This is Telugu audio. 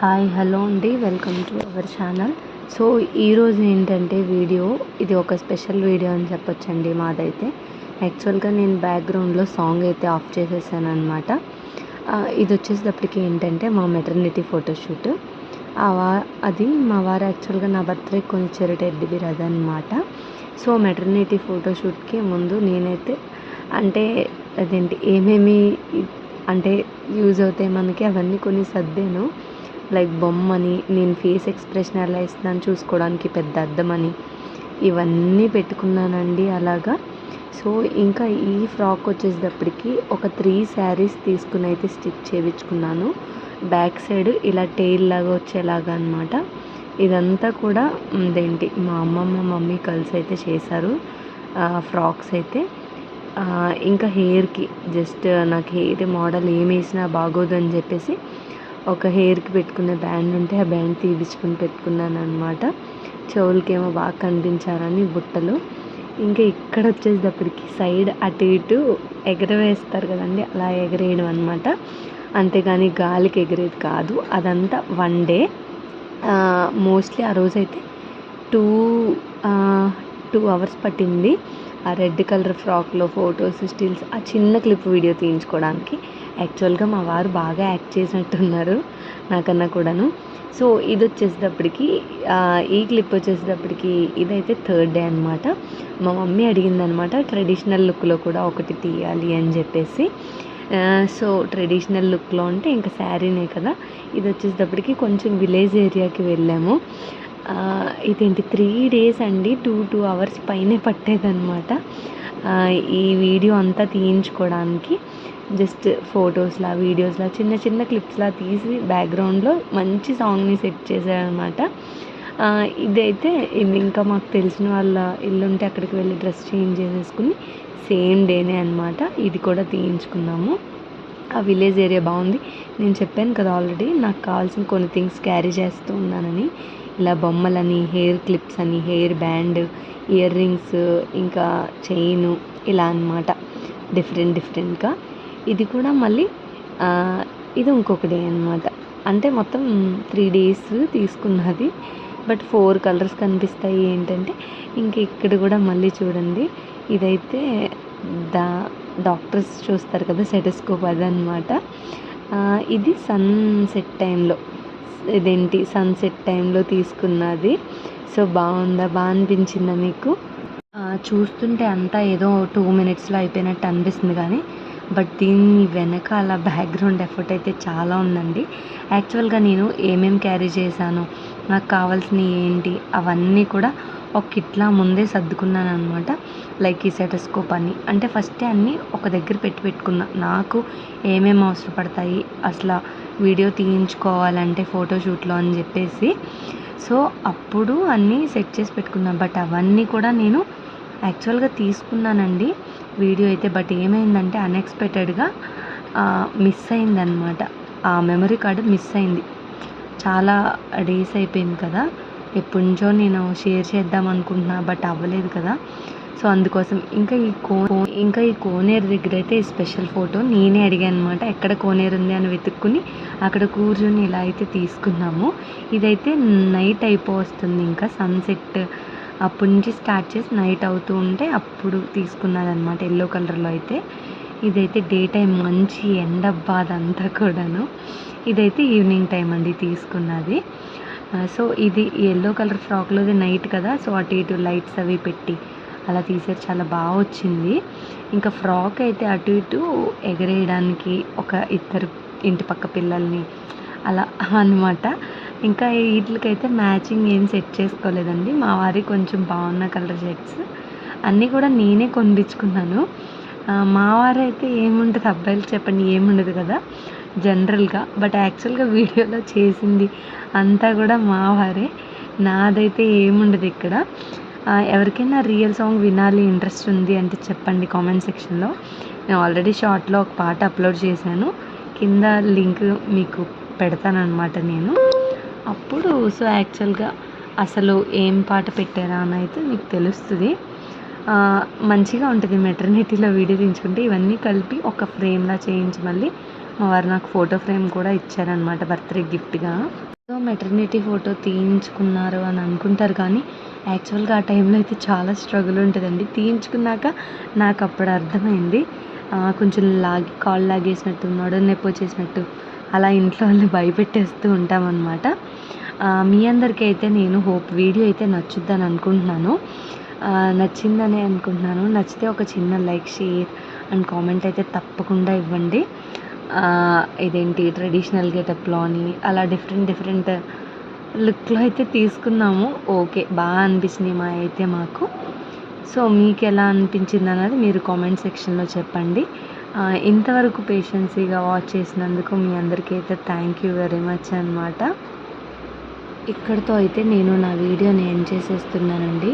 హాయ్ హలో అండి. Welcome to our channel. So ఈరోజు ఏంటంటే వీడియో ఇది ఒక స్పెషల్ వీడియో అని చెప్పొచ్చండి మాదైతే. యాక్చువల్గా నేను బ్యాక్గ్రౌండ్లో సాంగ్ అయితే ఆఫ్ చేసేసాను అనమాట ఇది వచ్చేసేటప్పటికి ఏంటంటే మా మెటర్నిటీ ఫోటోషూట్ అది మా వారు యాక్చువల్గా నా బర్త్డే కొనిచ్చారు టెడ్డీ బీర్ అదనమాట సో మెటర్నిటీ ఫోటోషూట్కి ముందు నేనైతే అంటే అదేంటి ఏమేమి అంటే యూజ్ అవుతాయి మనకి అవన్నీ కొన్ని సర్దాను. లైక్ బొమ్మని నేను ఫేస్ ఎక్స్ప్రెషన్ ఎలా ఇస్తున్నాను చూసుకోవడానికి పెద్ద అద్దమని ఇవన్నీ పెట్టుకున్నానండి అలాగా. సో ఇంకా ఈ ఫ్రాక్ వచ్చేటప్పటికి ఒక త్రీ శారీస్ తీసుకుని అయితే స్టిచ్ చేయించుకున్నాను. బ్యాక్ సైడ్ ఇలా టెయిల్ లాగా వచ్చేలాగా అనమాట ఇదంతా కూడా ఇదేంటి మా అమ్మమ్మ మమ్మీ కలిసి అయితే చేశారు ఫ్రాక్స్ అయితే. ఇంకా హెయిర్కి జస్ట్ నాకు హెయిర్ మోడల్ ఏం వేసినా బాగోదు అని చెప్పేసి ఒక హెయిర్కి పెట్టుకునే బ్యాండ్ ఉంటే ఆ బ్యాండ్ తీయించుకుని పెట్టుకున్నాను అనమాట చెవులకేమో బాగా కనిపించారని బుట్టలు. ఇంకా ఇక్కడ వచ్చేటప్పటికి సైడ్ అటు ఇటు ఎగరవేస్తారు కదండి అలా ఎగరేయడం అనమాట అంతేగాని గాలికి ఎగిరేది కాదు అదంతా వన్ డే. మోస్ట్లీ ఆ రోజైతే టూ టూ అవర్స్ పట్టింది. ఆ రెడ్ కలర్ ఫ్రాక్లో ఫొటోస్ స్టిల్స్ ఆ చిన్న క్లిప్ వీడియో తీయించుకోవడానికి యాక్చువల్గా మా వారు బాగా యాక్ట్ చేసినట్టున్నారు నాకన్నా కూడాను. సో ఇది వచ్చేసేటప్పటికి ఈ క్లిప్ వచ్చేసేటప్పటికి ఇదైతే థర్డ్ డే అనమాట మా మమ్మీ అడిగిందనమాట ట్రెడిషనల్ లుక్లో కూడా ఒకటి తీయాలి అని చెప్పేసి. సో ట్రెడిషనల్ లుక్లో అంటే ఇంకా శారీనే కదా. ఇది వచ్చేసేటప్పటికి కొంచెం విలేజ్ ఏరియాకి వెళ్ళాము. ఇదేంటి త్రీ డేస్ అండి టూ టూ అవర్స్ పైనే పట్టేదనమాట ఈ వీడియో అంతా తీయించుకోవడానికి జస్ట్ ఫొటోస్లా వీడియోస్లా చిన్న చిన్న క్లిప్స్లా తీసి బ్యాక్గ్రౌండ్లో మంచి సాంగ్ని సెట్ చేశారనమాట ఇదైతే ఇది ఇంకా మాకు తెలిసిన వాళ్ళ ఇల్లు ఉంటే అక్కడికి వెళ్ళి డ్రెస్ చేంజ్ చేసేసుకుని సేమ్ డేనే అనమాట ఇది కూడా తీయించుకున్నాము. ఆ విలేజ్ ఏరియా బాగుంది. నేను చెప్పాను కదా ఆల్రెడీ నాకు కావాల్సిన కొన్ని థింగ్స్ క్యారీ చేస్తూ ఉన్నానని. ఇలా బొమ్మలని హెయిర్ క్లిప్స్ అని హెయిర్ బ్యాండ్ ఇయర్ రింగ్స్ ఇంకా చైను ఇలా అనమాట డిఫరెంట్ డిఫరెంట్గా ఇది కూడా మళ్ళీ ఇది ఇంకొక డే అనమాట అంటే మొత్తం త్రీ డేస్ తీసుకున్నది. బట్ ఫోర్ కలర్స్ కనిపిస్తాయి ఏంటంటే ఇంక ఇక్కడ కూడా మళ్ళీ చూడండి. ఇదైతే దా డాక్టర్స్ చూస్తారు కదా సెటస్కోప్ అదనమాట ఇది సన్సెట్ టైంలో ఇదేంటి సన్సెట్ టైంలో తీసుకున్నది. సో బాగుందా? బాగా అనిపించిందా మీకు? చూస్తుంటే అంతా ఏదో టూ మినిట్స్లో అయిపోయినట్టు అనిపిస్తుంది కానీ బట్ దీన్ని వెనకాల బ్యాక్గ్రౌండ్ ఎఫర్ట్ అయితే చాలా ఉందండి. యాక్చువల్గా నేను ఏమేం క్యారీ చేశాను నాకు కావాల్సినవి ఏంటి అవన్నీ కూడా ఒక కిట్లా ముందే సర్దుకున్నాను అనమాట లైక్ ఈ సెటస్కోప్ అని. అంటే ఫస్టే అన్నీ ఒక దగ్గర పెట్టి పెట్టుకున్నా. నాకు ఏమేమి అవసరపడతాయి? అసలు వీడియో తీయించుకోవాలంటే ఫోటోషూట్లో అని చెప్పేసి. సో అప్పుడు అన్నీ సెట్ చేసి పెట్టుకున్నాను బట్ అవన్నీ కూడా నేను యాక్చువల్గా తీసుకున్నానండి. వీడియో అయితే బట్ ఏమైందంటే అన్ఎక్స్పెక్టెడ్గా మిస్ అయిందనమాట ఆ మెమరీ కార్డు మిస్ అయింది. చాలా డేస్ అయిపోయింది కదా. ఎప్పటి నుంచో నేను షేర్ చేద్దాం అనుకుంటున్నా బట్ అవ్వలేదు కదా. సో అందుకోసం ఇంకా ఈ కో ఇంకా ఈ కోనేరు దగ్గర అయితే స్పెషల్ ఫోటో నేనే అడిగాను అనమాట ఎక్కడ కోనేరు ఉంది అని వెతుక్కుని అక్కడ కూర్చొని ఇలా అయితే తీసుకున్నాము. ఇదైతే నైట్ అయిపోతుంది ఇంకా. సన్సెట్ అప్పటి నుంచి స్టార్ట్ చేసి నైట్ అవుతూ ఉంటే అప్పుడు తీసుకున్నదనమాట ఎల్లో కలర్లో అయితే. ఇదైతే డే టైం మంచి ఎండ బాధ అంతా కూడాను. ఇదైతే ఈవినింగ్ టైం అండి తీసుకున్నది. Uh, సో ఇది ఎల్లో కలర్ ఫ్రాక్లోది నైట్ కదా సో అటు ఇటు లైట్స్ అవి పెట్టి అలా తీసారు చాలా బాగా వచ్చింది. ఇంకా ఫ్రాక్ అయితే అటు ఇటు ఎగరేయడానికి ఒక ఇద్దరు ఇంటి పక్క పిల్లల్ని అలా అనమాట ఇంకా వీటికైతే మ్యాచింగ్ ఏం సెట్ చేసుకోలేదండి. మా వారి కొంచెం బాగున్న కలర్ షర్ట్స్ అన్నీ కూడా నేనే కొనిపించుకున్నాను. Uh, మా అయితే ఏముంటుంది అబ్బాయిలు చెప్పండి ఏముండదు కదా. జనరల్గా బట్ యాక్చువల్గా వీడియోలో చేసింది అంతా కూడా మా వారే. నాదైతే ఏముండదు ఇక్కడ. ఎవరికైనా రియల్ సాంగ్ వినాలి ఇంట్రెస్ట్ ఉంది అంటే చెప్పండి కామెంట్ సెక్షన్లో. నేను ఆల్రెడీ షార్ట్లో ఒక పాట అప్లోడ్ చేశాను. కింద లింక్ మీకు పెడతానమాట నేను. అప్పుడు సో యాక్చువల్గా అసలు ఏం పాట పెట్టారా అని అయితే మీకు తెలుస్తుంది. మంచిగా ఉంటుంది మెటర్నిటీలో వీడియో తీయించుకుంటే ఇవన్నీ కలిపి ఒక ఫ్రేమ్లా చేయించి మళ్ళీ మా వారు నాకు ఫోటో ఫ్రేమ్ కూడా ఇచ్చారనమాట బర్త్డే గిఫ్ట్గా. సో మెటర్నిటీ ఫోటో తీయించుకున్నారు అని అనుకుంటారు కానీ యాక్చువల్గా ఆ టైంలో అయితే చాలా స్ట్రగుల్ ఉంటుందండి. తీయించుకున్నాక నాకు అప్పుడు అర్థమైంది కొంచెం లాగి కాళ్ళు లాగేసినట్టు నడుము నొప్పి వచ్చేసినట్టు అలా ఇంట్లో వాళ్ళు భయపెట్టేస్తూ ఉంటామన్నమాట. మీ అందరికీ అయితే నేను హోప్ వీడియో అయితే నచ్చుద్దని అనుకుంటున్నాను. నచ్చిందనే నచ్చిందని అనుకుంటున్నాను. నచ్చితే ఒక చిన్న లైక్ షేర్ అండ్ కామెంట్ అయితే తప్పకుండా ఇవ్వండి. ఇదేంటి ట్రెడిషనల్ గెటప్లో అని అలా డిఫరెంట్ డిఫరెంట్ లుక్లో అయితే తీసుకున్నాము. ఓకే బాగా అనిపించింది మా అయితే మాకు. సో మీకు ఎలా అనిపించింది అన్నది మీరు కామెంట్ సెక్షన్లో చెప్పండి. ఇంతవరకు పేషెన్సీగా వాచ్ చేసినందుకు మీ అందరికీ అయితే థ్యాంక్ యూ వెరీ మచ్ అనమాట ఇక్కడితో అయితే నేను నా వీడియోని ఎండ్ చేసేస్తున్నానండి.